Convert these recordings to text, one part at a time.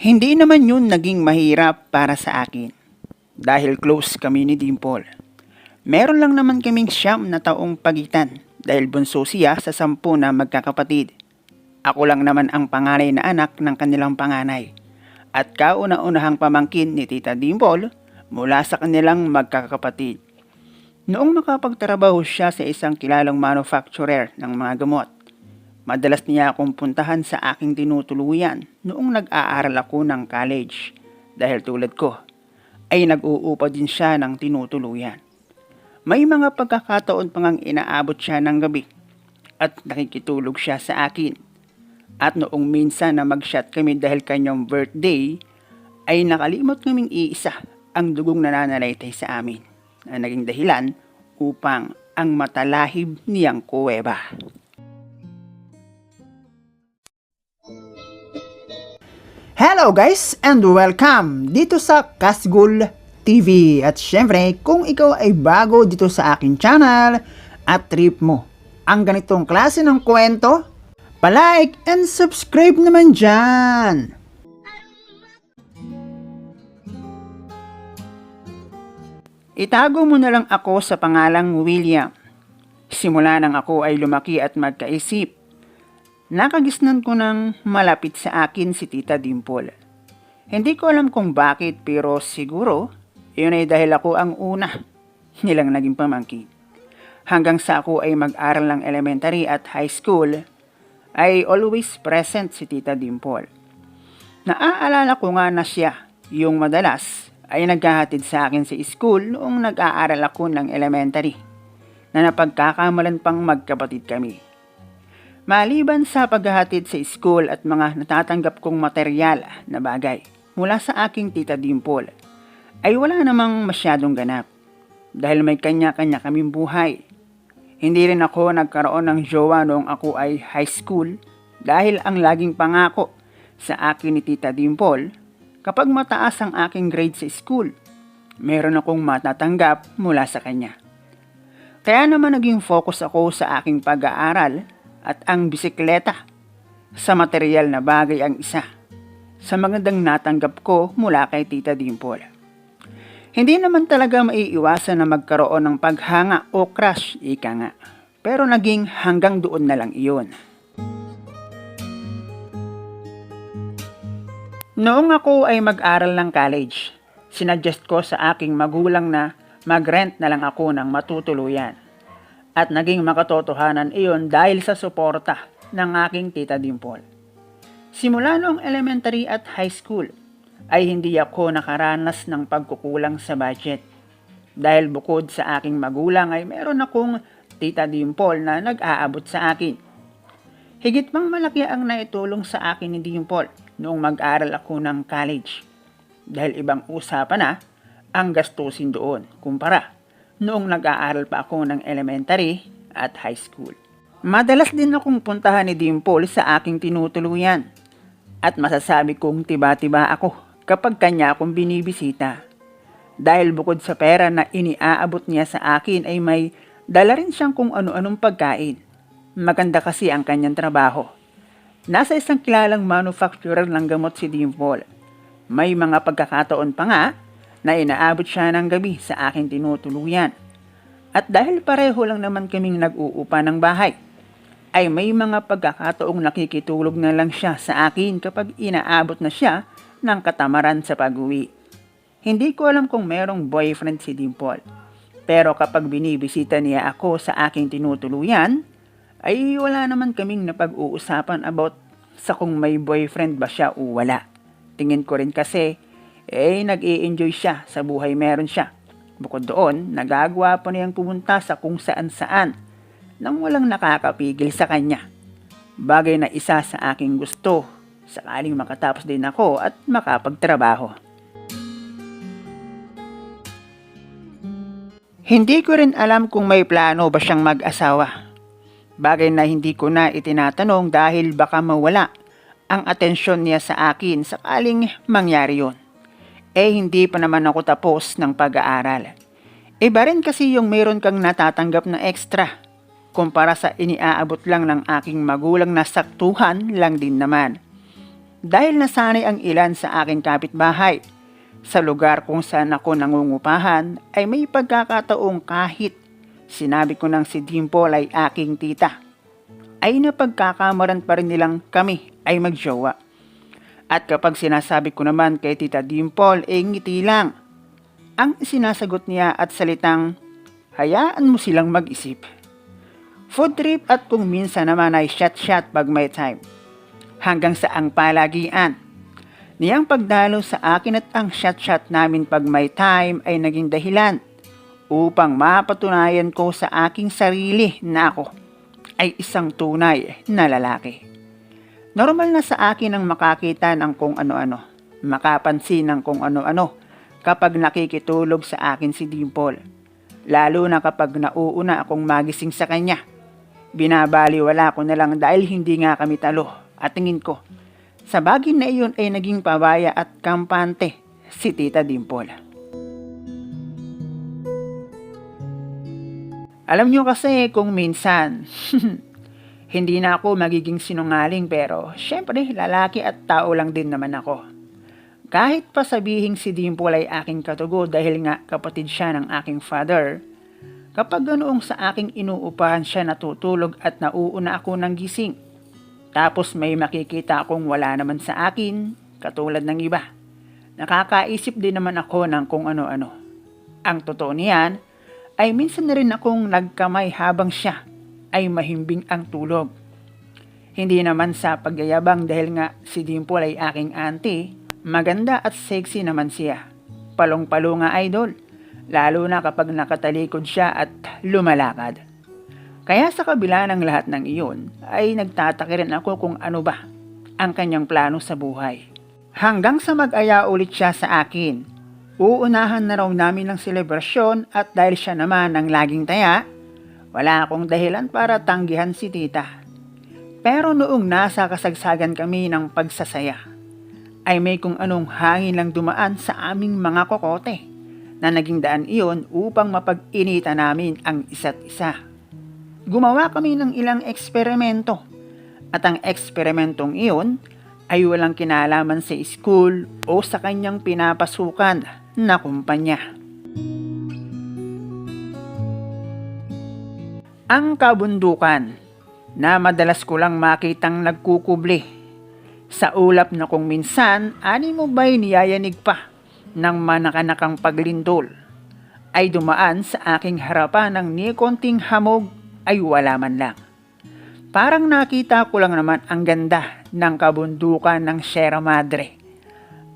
Hindi naman yun naging mahirap para sa akin. Dahil close kami ni Dimple. Meron lang naman kaming siyam na taong pagitan dahil bunso siya sa sampu na magkakapatid. Ako lang naman ang panganay na anak ng kanilang panganay. At kauna-unahang pamangkin ni Tita Dimple mula sa kanilang magkakapatid. Noong makapagtrabaho siya sa isang kilalang manufacturer ng mga gamot, madalas niya akong puntahan sa aking tinutuluyan noong nag-aaral ako ng college. Dahil tulad ko, ay nag-uupa din siya ng tinutuluyan. May mga pagkakataon pang ang inaabot siya ng gabi at nakikitulog siya sa akin. At noong minsan na mag-shot kami dahil kanyang birthday, ay nakalimot kaming iisa ang dugong nananalaytay sa amin na naging dahilan upang ang matalahib niyang kuweba. Hello guys and welcome dito sa Kasgul TV. At syempre, kung ikaw ay bago dito sa aking channel at trip mo ang ganitong klase ng kwento, palike and subscribe naman dyan. Itago mo na lang ako sa pangalang William. Simula nang ako ay lumaki at magkaisip, nakagisnan ko ng malapit sa akin si Tita Dimple. Hindi ko alam kung bakit pero siguro yun ay dahil ako ang una nilang naging pamangkin. Hanggang sa ako ay mag-aral ng elementary at high school, ay always present si Tita Dimple. Naaalala ko nga na siya yung madalas ay naghahatid sa akin sa school noong nag-aaral ako ng elementary na napagkakamalan pang magkapatid kami. Maliban sa paghahatid sa school at mga natatanggap kong materyal na bagay mula sa aking tita Dimple, ay wala namang masyadong ganap dahil may kanya-kanya kaming buhay. Hindi rin ako nagkaroon ng jowa noong ako ay high school dahil ang laging pangako sa akin ni Tita Dimple kapag mataas ang aking grade sa school, meron akong matatanggap mula sa kanya. Kaya naman naging focus ako sa aking pag-aaral at ang bisikleta. Sa material na bagay ang isa. Sa magandang natanggap ko mula kay Tita Dimple. Hindi naman talaga maiiwasan na magkaroon ng paghanga o crush, ika nga. Pero naging hanggang doon na lang iyon. Noong ako ay mag-aral ng college, sinadjust ko sa aking magulang na mag-rent na lang ako ng matutuluyan. At naging makatotohanan iyon dahil sa suporta ng aking tita Dimple. Simula noong elementary at high school, ay hindi ako nakaranas ng pagkukulang sa budget. Dahil bukod sa aking magulang ay meron akong tita Dimple na nag-aabot sa akin. Higit pang malaki ang naitulong sa akin ni Dimple noong mag-aral ako ng college. Dahil ibang usapan na ang gastusin doon kumpara noong nag-aaral pa ako ng elementary at high school. Madalas din akong puntahan ni Dimple sa aking tinutuluyan at masasabi kong tiba-tiba ako kapag kanya akong binibisita. Dahil bukod sa pera na iniaabot niya sa akin ay may dala rin siyang kung ano-anong pagkain. Maganda kasi ang kanyang trabaho. Nasa isang kilalang manufacturer ng gamot si Dimple. May mga pagkakataon pa nga na inaabot siya ng gabi sa aking tinutuluyan. At dahil pareho lang naman kaming nag-uupa ng bahay, ay may mga pagkakataong nakikitulog na lang siya sa akin kapag inaabot na siya ng katamaran sa pag-uwi. Hindi ko alam kung merong boyfriend si Dimple. Pero kapag binibisita niya ako sa aking tinutuluyan, ay wala naman kaming napag-uusapan about sa kung may boyfriend ba siya o wala. Tingin ko rin kasi, eh nag enjoy siya sa buhay meron siya. Bukod doon, nagagawa pa niyang pumunta sa kung saan saan nang walang nakakapigil sa kanya. Bagay na isa sa aking gusto, sakaling makatapos din ako at makapagtrabaho. Hindi ko rin alam kung may plano ba siyang mag-asawa. Bagay na hindi ko na itinatanong dahil baka mawala ang atensyon niya sa akin sakaling mangyari yon. Eh hindi pa naman ako tapos ng pag-aaral. Iba rin kasi yung meron kang natatanggap na extra kumpara sa iniaabot lang ng aking magulang na saktuhan lang din naman. Dahil nasanay ang ilan sa aking kapitbahay, sa lugar kung saan ako nangungupahan ay may pagkakataong kahit sinabi ko ng si Dimple ay aking tita, ay napagkakamaran pa rin nilang kami ay magjowa. At kapag sinasabi ko naman kay Tita Dimple, eh ngiti lang. Ang sinasagot niya at salitang, hayaan mo silang mag-isip. Food trip at kung minsan naman ay shot-shot pag may time. Hanggang sa ang palagian. Niyang pagdalo sa akin at ang shot-shot namin pag may time ay naging dahilan upang mapatunayan ko sa aking sarili na ako ay isang tunay na lalaki. Normal na sa akin ang makakita ng kung ano-ano, makapansin ng kung ano-ano kapag nakikitulog sa akin si Dimple. Lalo na kapag nauuna akong magising sa kanya. Binabaliwala ko na lang dahil hindi nga kami talo at tingin ko. Sa bagay na iyon ay naging pabaya at kampante si Tita Dimple. Alam nyo kasi kung minsan, hindi na ako magiging sinungaling pero syempre lalaki at tao lang din naman ako. Kahit pa sabihing si Dimple ay aking katugo dahil nga kapatid siya ng aking father, kapag ganoong sa aking inuupahan siya natutulog at nauuna ako ng gising, tapos may makikita akong wala naman sa akin, katulad ng iba. Nakakaisip din naman ako ng kung ano-ano. Ang totoo niyan, ay minsan na rin akong nagkamay habang siya ay mahimbing ang tulog. Hindi naman sa pagyayabang dahil nga si Dimple ay aking auntie, maganda at sexy naman siya. Palong-palo nga idol, lalo na kapag nakatalikod siya at lumalakad. Kaya sa kabila ng lahat ng iyon, ay nagtataka rin ako kung ano ba ang kanyang plano sa buhay. Hanggang sa mag-aya ulit siya sa akin Uunahan na raw namin ng selebrasyon at dahil siya naman ang laging taya, wala akong dahilan para tanggihan si tita. Pero noong nasa kasagsagan kami ng pagsasaya, ay may kung anong hangin lang dumaan sa aming mga kokote na naging daan iyon upang mapag-inita namin ang isa't isa. Gumawa kami ng ilang eksperimento at ang eksperimentong iyon ay walang kinalaman sa school o sa kanyang pinapasukan na kumpanya. Ang kabundukan na madalas ko lang makitang nagkukubli sa ulap na kung minsan ani mo ba'y niyayanig pa ng manakanakang paglindol ay dumaan sa aking harapan ng ni konting hamog ay wala man lang. Parang nakita ko lang naman ang ganda ng kabundukan ng Sierra Madre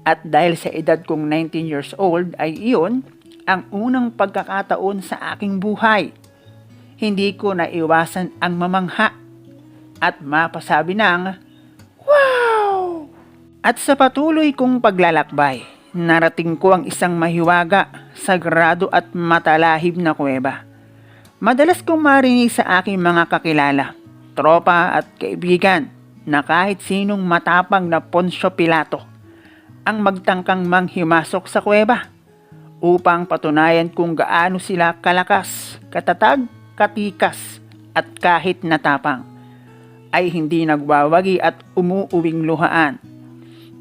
at dahil sa edad kong 19 years old ay iyon ang unang pagkakataon sa aking buhay. Hindi ko naiwasan ang mamangha at mapasabi ng Wow! At sa patuloy kong paglalakbay, narating ko ang isang mahiwaga, sagrado at matalahib na kuweba. Madalas kong marinig sa aking mga kakilala, tropa at kaibigan na kahit sinong matapang na Poncio Pilato ang magtangkang manghimasok sa kuweba upang patunayan kung gaano sila kalakas, katatag, katikas at kahit natapang ay hindi nagwawagi at umuuwing luhaan.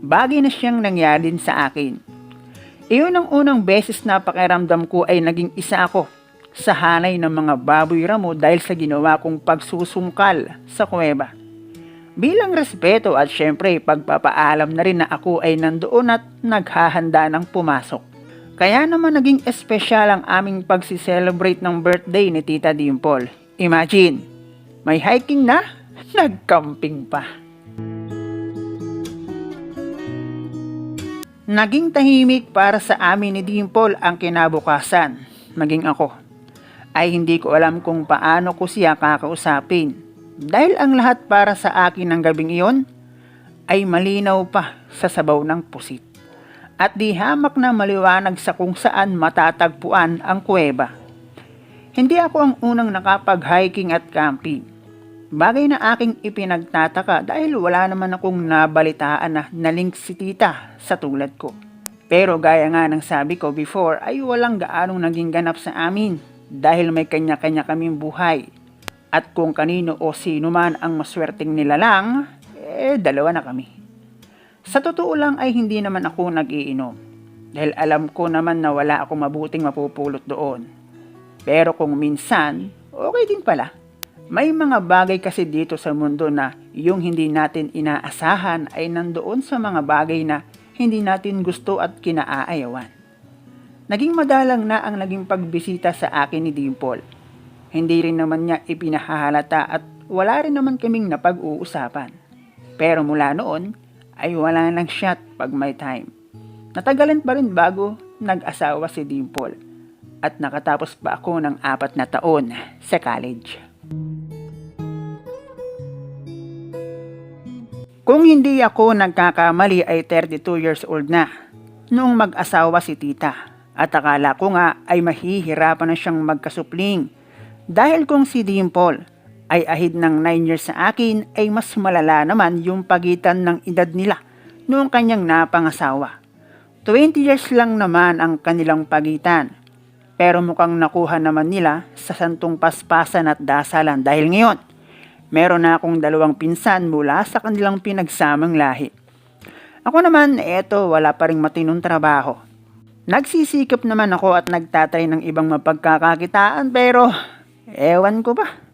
Bagay na siyang nangyari sa akin. Iyon ang unang beses na pakiramdam ko ay naging isa ako sa hanay ng mga baboy ramo dahil sa ginawa kong pagsusungkal sa kuweba. Bilang respeto at syempre pagpapaalam na rin na ako ay nandoon at naghahanda ng pumasok. Kaya naman naging espesyal ang aming pagsiselebrate ng birthday ni Tita Dimple. Imagine, may hiking na, nagcamping pa. Naging tahimik para sa amin ni Dimple ang kinabukasan, maging ako. Ay hindi ko alam kung paano ko siya kakausapin dahil ang lahat para sa akin ng gabing iyon ay malinaw pa sa sabaw ng pusit. At di hamak na maliwanag sa kung saan matatagpuan ang kuweba. Hindi ako ang unang nakapag-hiking at camping. Bagay na aking ipinagtataka dahil wala naman akong nabalitaan na nalink si tita sa tulad ko. Pero gaya nga ng sabi ko before ay walang gaanong naging ganap sa amin dahil may kanya-kanya kaming buhay At kung kanino o sino man ang maswerteng nilalang, eh dalawa na kami. Sa totoo lang ay hindi naman ako nag-iinom. Dahil alam ko naman na wala akong mabuting mapupulot doon. Pero kung minsan, okay din pala. May mga bagay kasi dito sa mundo na yung hindi natin inaasahan ay nandoon sa mga bagay na hindi natin gusto at kinaayawan. Naging madalang na ang naging pagbisita sa akin ni Dimple. Hindi rin naman niya ipinahahalata at wala rin naman kaming napag-uusapan. Pero mula noon ay wala nang shot pag may time. Natagalan pa rin bago nag-asawa si Dimple at nakatapos pa ako ng apat na taon sa college. Kung hindi ako nagkakamali ay 32 years old na noong mag-asawa si tita at akala ko nga ay mahihirapan na siyang magkasupling dahil kung si Dimple ay ahid ng 9 years sa akin ay mas malala naman yung pagitan ng edad nila noong kanyang napangasawa. 20 years lang naman ang kanilang pagitan pero mukhang nakuha naman nila sa santong paspasan at dasalan dahil ngayon meron na akong dalawang pinsan mula sa kanilang pinagsamang lahi. Ako naman, eto, wala pa rin matinong trabaho. Nagsisikap naman ako at nagtatry ng ibang mapagkakakitaan pero ewan ko ba.